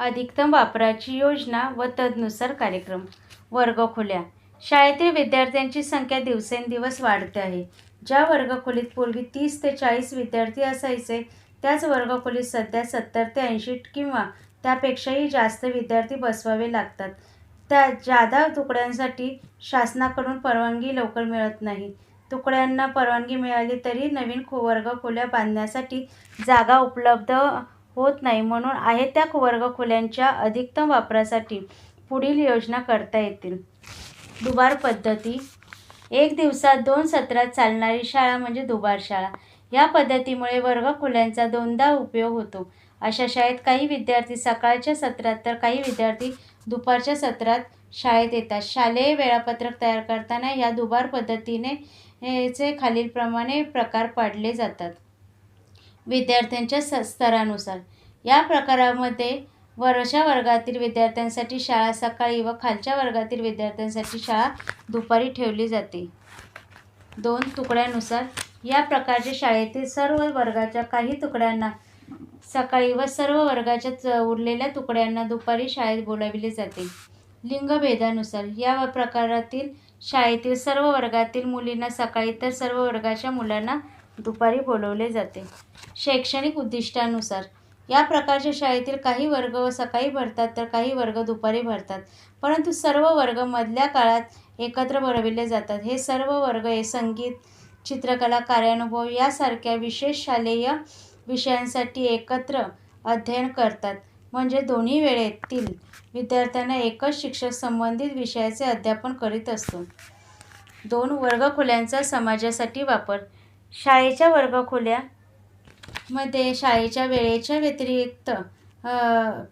अधिकतम वापराची योजना व तदनुसार कार्यक्रम. वर्गखोल्या शाळेतील विद्यार्थ्यांची संख्या दिवसेंदिवस वाढते आहे. ज्या वर्गखोलीत पूर्वी तीस ते चाळीस विद्यार्थी असायचे त्याच वर्गखोलीत सध्या सत्तर ते ऐंशी किंवा त्यापेक्षाही जास्त विद्यार्थी बसवावे लागतात. त्या जादा तुकड्यांसाठी शासनाकडून परवानगी लवकर मिळत नाही. तुकड्यांना परवानगी मिळाली तरी नवीन खो वर्गखोल्या बांधण्यासाठी जागा उपलब्ध होत नाही. म्हणून आहे त्या वर्गखोल्यांच्या अधिकतम वापरासाठी पुढील योजना करता येतील. दुबार पद्धती. एक दिवसात दोन सत्रात चालणारी शाळा म्हणजे दुबार शाळा. या पद्धतीमुळे वर्गखोल्यांचा दोनदा उपयोग होतो. अशा शाळेत काही विद्यार्थी सकाळच्या सत्रात तर काही विद्यार्थी दुपारच्या सत्रात शाळेत येतात. शालेय वेळापत्रक तयार करताना या दुबार पद्धतीने चे खालीलप्रमाणे प्रकार पाडले जातात. विद्यार्थ्यांच्या स स्तरानुसार. या प्रकारामध्ये वरच्या वर्गातील विद्यार्थ्यांसाठी शाळा सकाळी व खालच्या वर्गातील विद्यार्थ्यांसाठी शाळा दुपारी ठेवली जाते. दोन तुकड्यानुसार या प्रकारच्या शाळेतील सर्व वर्गाच्या काही तुकड्यांना सकाळी व सर्व वर्गाच्या च उरलेल्या तुकड्यांना दुपारी शाळेत बोलाविले जाते. लिंगभेदानुसार या प्रकारातील शाळेतील सर्व वर्गातील मुलींना सकाळी तर सर्व वर्गाच्या मुलांना दुपारी बोलवले जाते. शैक्षणिक उद्दिष्टानुसार. या प्रकारच्या शाळेतील काही वर्ग व सकाळी भरतात तर काही वर्ग दुपारी भरतात. परंतु सर्व वर्ग मधल्या काळात एकत्र भरविले जातात. हे सर्व वर्ग हे संगीत चित्रकला कार्यानुभव यासारख्या विशेष शालेय विषयांसाठी एकत्र अध्ययन करतात. म्हणजे दोन्ही वेळेतील विद्यार्थ्यांना एकच शिक्षक संबंधित विषयाचे अध्यापन करीत असतो. दोन वर्गखोल्यांचा समाजासाठी वापर. शाळेच्या वर्गखोल्या मध्ये शाळेच्या वेळेच्या व्यतिरिक्त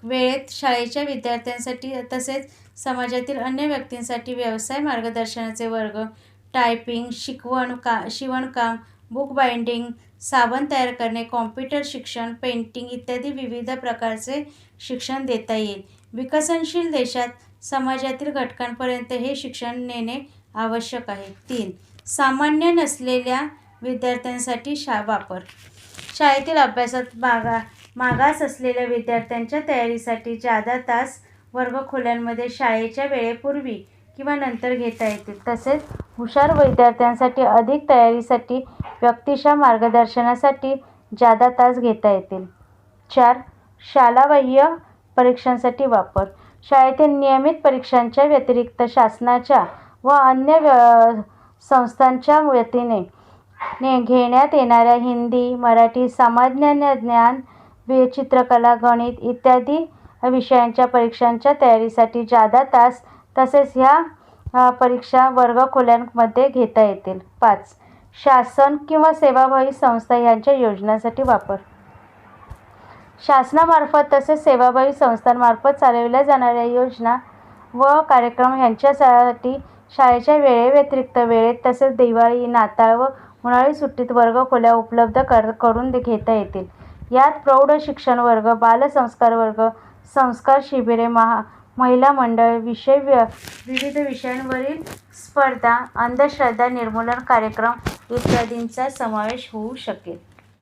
वेळेत शाळेच्या विद्यार्थ्यांसाठी तसेच समाजातील अन्य व्यक्तींसाठी व्यवसाय मार्गदर्शनाचे वर्ग टायपिंग शिकवण का शिवणकाम बुक बाइंडिंग साबण तयार करणे कॉम्प्युटर शिक्षण पेंटिंग इत्यादी विविध प्रकारचे शिक्षण देता येईल. विकसनशील देशात समाजातील घटकांपर्यंत हे शिक्षण नेणे आवश्यक आहे. तीन सामान्य नसलेल्या विद्यार्थ्यांसाठी शा वापर. शाळेतील अभ्यासात मागा मागास असलेल्या विद्यार्थ्यांच्या तयारीसाठी जादा तास वर्गखोल्यांमध्ये शाळेच्या वेळेपूर्वी किंवा नंतर घेता येतील. तसेच हुशार विद्यार्थ्यांसाठी अधिक तयारीसाठी व्यक्तिशः मार्गदर्शनासाठी जादा तास घेता येतील. चार शालाबाह्य परीक्षांसाठी वापर. शाळेतील नियमित परीक्षांच्या व्यतिरिक्त शासनाच्या व अन्य व्य संस्थांच्या वतीने ने घेण्यात येणाऱ्या हिंदी मराठी सामान्य ज्ञान वि चित्रकला गणित इत्यादी विषयांच्या परीक्षांच्या तयारीसाठी जादा तास तसेच ह्या परीक्षा वर्गखोल्यांमध्ये घेता येतील. पाच. शासन किंवा सेवाभावी संस्था यांच्या योजनांसाठी वापर. शासनामार्फत तसेच सेवाभावी संस्थांमार्फत चालविल्या जाणाऱ्या योजना व कार्यक्रम ह्यांच्यासाठी शाळेच्या वेळेव्यतिरिक्त वेळेत तसेच दिवाळी नाताळ व उन्हाळी सुट्टीत वर्गखोल्या उपलब्ध कर करून घेता येतील. यात प्रौढ शिक्षण वर्ग बालसंस्कार वर्ग संस्कार शिबिरे महा महिला मंडळ विषय व्य विविध विषयांवरील स्पर्धा अंधश्रद्धा निर्मूलन कार्यक्रम इत्यादींचा समावेश होऊ शकेल.